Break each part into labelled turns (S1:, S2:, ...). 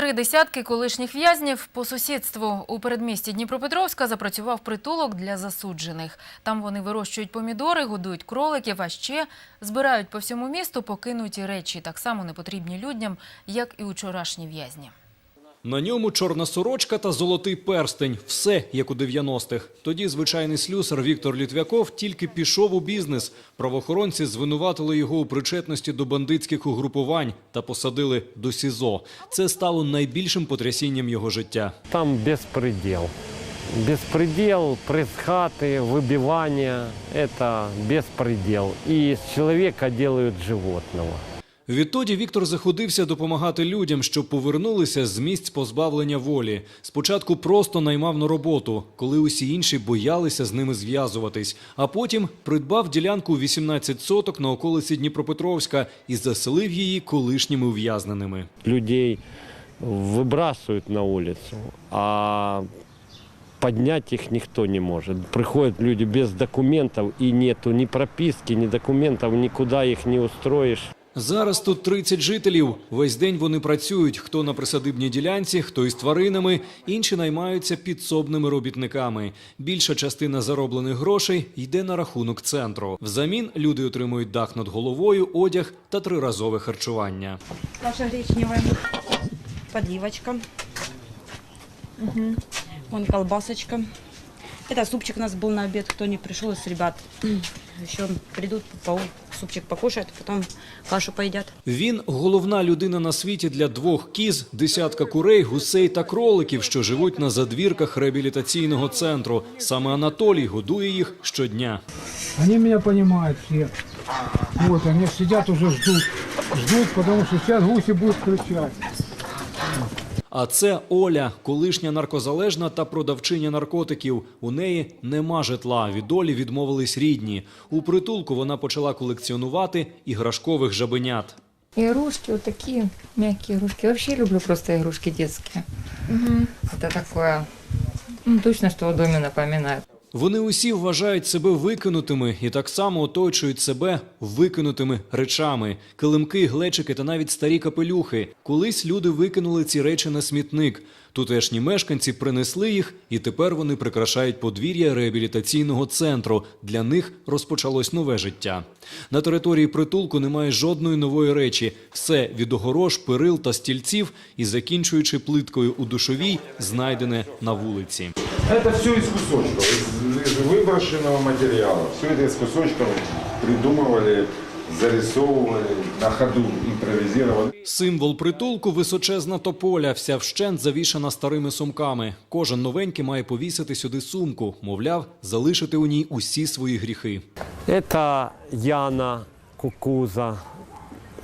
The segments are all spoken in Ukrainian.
S1: Три десятки колишніх в'язнів по сусідству у передмісті Дніпропетровська запрацював притулок для засуджених. Там вони вирощують помідори, годують кроликів, а ще збирають по всьому місту покинуті речі, так само непотрібні людям, як і учорашні в'язні.
S2: На ньому чорна сорочка та золотий перстень. Все як у 90-х. Тоді звичайний слюсар Віктор Літвяков тільки пішов у бізнес. Правоохоронці звинуватили його у причетності до бандитських угрупувань та посадили до СІЗО. Це стало найбільшим потрясінням його життя.
S3: Там беспредел. Беспредел, пресс-хаты, выбивание – это беспредел. И из человека делают животного.
S2: Відтоді Віктор заходився допомагати людям, щоб повернулися з місць позбавлення волі. Спочатку просто наймав на роботу, коли усі інші боялися з ними зв'язуватись. А потім придбав ділянку у 18 соток на околиці Дніпропетровська і заселив її колишніми ув'язненими.
S3: Людей выбрасывают на улицу, а поднять их никто не может. Приходят люди без документов, и нету ни прописки, ни документов, никуда их не устроишь.
S2: Зараз тут 30 жителів. Весь день вони працюють. Хто на присадибній ділянці, хто із тваринами, інші наймаються підсобними робітниками. Більша частина зароблених грошей йде на рахунок центру. Взамін люди отримують дах над головою, одяг та триразове харчування.
S4: Наша гречневая подливочка. Мгм. Вон колбасочка. Это супчик у нас был на обед. Кто не пришел из ребят, еще придут, по- супчик покушают, потом кашу поедят.
S2: Він головна людина на світі для двох кіз, десятка курей, гусей та кроликів, що живуть на задвірках реабілітаційного центру. Саме Анатолій годує їх щодня.
S5: Они меня понимают все. Вот, они сидят уже ждут. Ждут, потому что сейчас гуси будут кричать.
S2: А це Оля, колишня наркозалежна та продавчиня наркотиків. У неї нема житла. Від долі відмовились рідні. У притулку вона почала колекціонувати іграшкових жабенят.
S6: Игрушки вот такие мягкие игрушки. Вообще люблю просто игрушки детские. Это такое, ну, точно, что о доме напоминает.
S2: Вони усі вважають себе викинутими і так само оточують себе викинутими речами: килимки, глечики та навіть старі капелюхи. Колись люди викинули ці речі на смітник. Тутешні мешканці принесли їх, і тепер вони прикрашають подвір'я реабілітаційного центру. Для них розпочалось нове життя. На території притулку немає жодної нової речі. Все від огорож, перил та стільців і закінчуючи плиткою у душовій, знайдене на вулиці.
S7: Это все из кусочков, из, из выброшенного материала. Все это из кусочков придумывали, зарисовывали, на ходу импровизировали.
S2: Символ притулку височезна тополя, вся вщент завішана старими сумками. Кожен новенький має повісити сюди сумку, мовляв, залишити у ній усі свої гріхи.
S3: Это Яна Кукуза,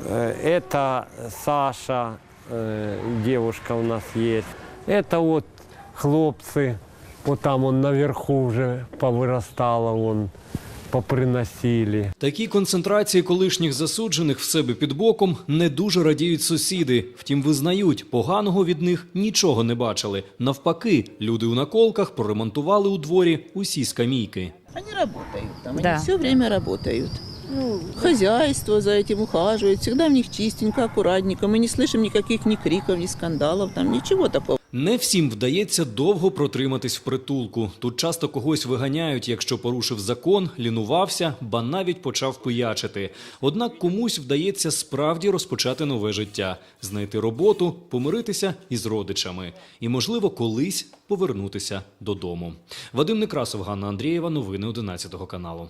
S3: э, это Саша, э, девушка у нас есть. Это вот хлопцы, вот там он наверху уже повырастало, он поприносили.
S2: Такі концентрації колишніх засуджених в себе під боком не дуже радіють сусіди. Втім, визнають, поганого від них нічого не бачили. Навпаки, люди у наколках проремонтували у дворі усі скамійки.
S8: Они работают там,
S6: Да.
S8: они все время работают. Ну, хозяйство за этим ухаживает, всегда в них чистенько, аккуратненько. Мы не слышим никаких ни криков, ни скандалов, там ничего такого.
S2: Не всім вдається довго протриматись в притулку. Тут часто когось виганяють, якщо порушив закон, лінувався, ба навіть почав пиячити. Однак комусь вдається справді розпочати нове життя, знайти роботу, помиритися із родичами і, можливо, колись повернутися додому. Вадим Некрасов, Ганна Андрієва. Новини 11 каналу.